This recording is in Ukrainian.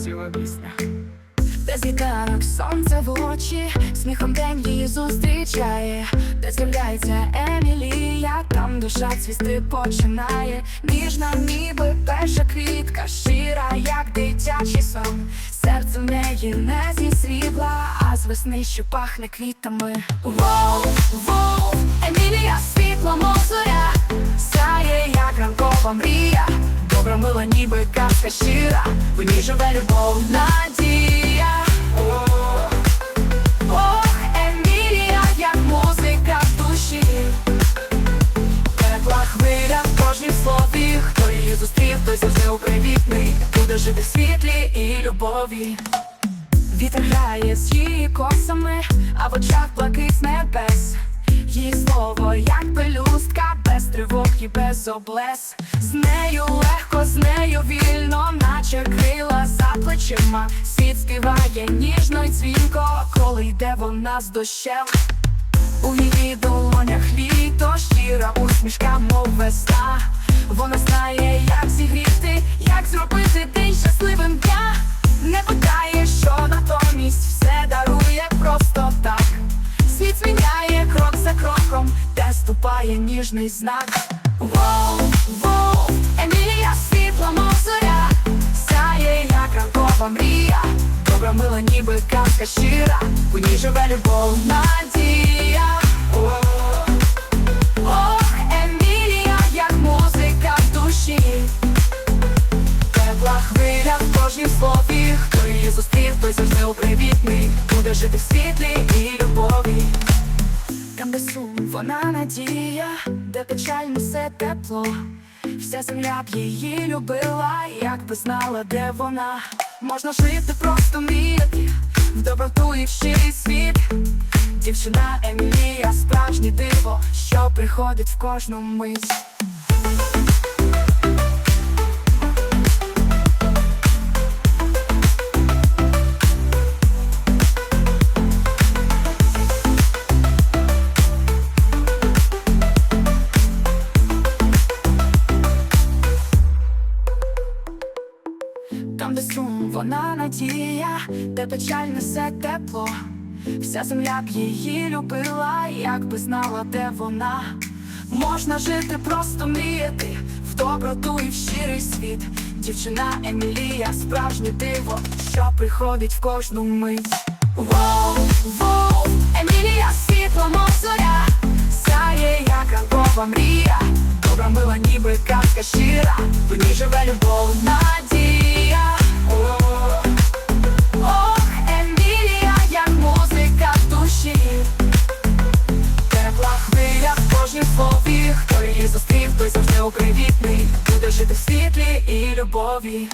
красива пісня. Без гітарок сонце в очі, сміхом день її зустрічає, де з'являється Емілія, там душа цвісти починає. Ніжна, ніби перша квітка, щира, як дитячий сон. Серце в неї не зі срібла, а з весни, що пахне квітами. Воу, воу, Емілія, світло, мов зоря, сяє, як ранкова мрія. Добра мила, ніби казка щира, в ній живе любов, надія. Ох, Емілія, як музика в душі, тепла хвиля в кожній слові. Хто її зустрів, той завжди упривітний, буде жити в світлі і любові. Вітер грає з її косами, а в очах блакить небес. Її слово, як пелюстка, без тривог і без облес. З нею легко, з нею вільно, наче крила за плечима. Світ співає ніжно й дзвінко, коли йде вона з дощем. У її долонях літо, щира усмішка, мов весна. Вона знає, як зігріти, як зробити день щасливим дня. Не питає, що натомість все дарує просто так. Світ зміняє крок за кроком, де ступає ніжний знак. Воу, воу, Емілія, світло, мов зоря, сяє, як ранкова мрія. Добра мила, ніби казка щира, живе любов, надія. Ох, Емілія, як музика в. Тепла хвиля в кожній слові, хто її зустрів, той завжди привітний, буде жити в світлі і любові. Там, де вона надія, де печаль несе тепло. Вся земля б її любила, як би знала, де вона. Можна жити, просто мріяти, в доброту і в щирий світ. Дівчина Емілія, справжнє диво, що приходить в кожну мить. Вона надія, де печаль несе тепло. Вся земля б її любила, як би знала, де вона. Можна жити, просто мріяти, в доброту і в щирий світ. Дівчина Емілія, справжнє диво, що приходить в кожну мить. Воу, воу, Емілія, світло, мов сяє, як ранкова мрія. Добра мила, ніби казка щира, в ній живе любов, надія. Хто її зустрів, той завжди укривітний, буде жити в світлі і любові.